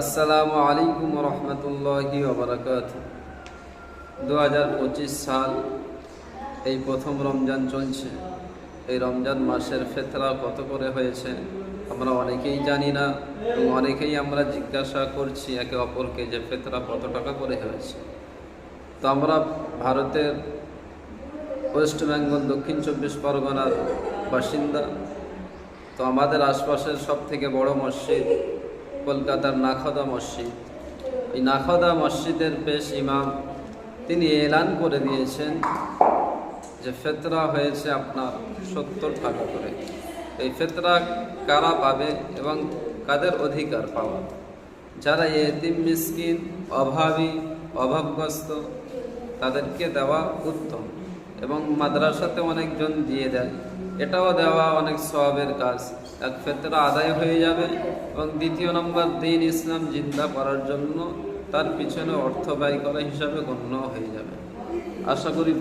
আসসালামু আলাইকুম রহমতুল্লাহি ওবরাকাত দু হাজার পঁচিশ সাল এই প্রথম রমজান চলছে। এই রমজান মাসের ফেতরা কত করে হয়েছে আমরা অনেকেই জানি না এবং অনেকেই আমরা জিজ্ঞাসা করছি একে অপরকে যে ফেতরা কত টাকা করে হয়েছে। তো আমরা ভারতের ওয়েস্ট বেঙ্গল, দক্ষিণ চব্বিশ পরগনার বাসিন্দা। তো আমাদের আশপাশের সব থেকে বড় মসজিদ কলকাতার নাখদা মসজিদ। এই নাখদা মসজিদের পেশ ইমাম তিনি এলান করে দিয়েছেন যে ফেতরা হয়েছে আপনার সত্তর টাকা করে। এই ফেতরা কারা পাবে এবং কাদের অধিকার পাওয়া? যারা এতিম, মিসকিন, অভাবী, অভাবগ্রস্ত, তাদেরকে দেওয়া উত্তম। এবং মাদ্রাসাতে অনেকজন দিয়ে দেয় এটাও দেওয়া অনেক সবের কাজ। এক ফেতরা আদায় হয়ে যাবে এবং দ্বিতীয় নম্বর, দিন ইসলাম জিন্দা করার জন্য তার পিছনে অর্থ ব্যয় করা হিসাবে গণ্য হয়ে যাবে। আশা করি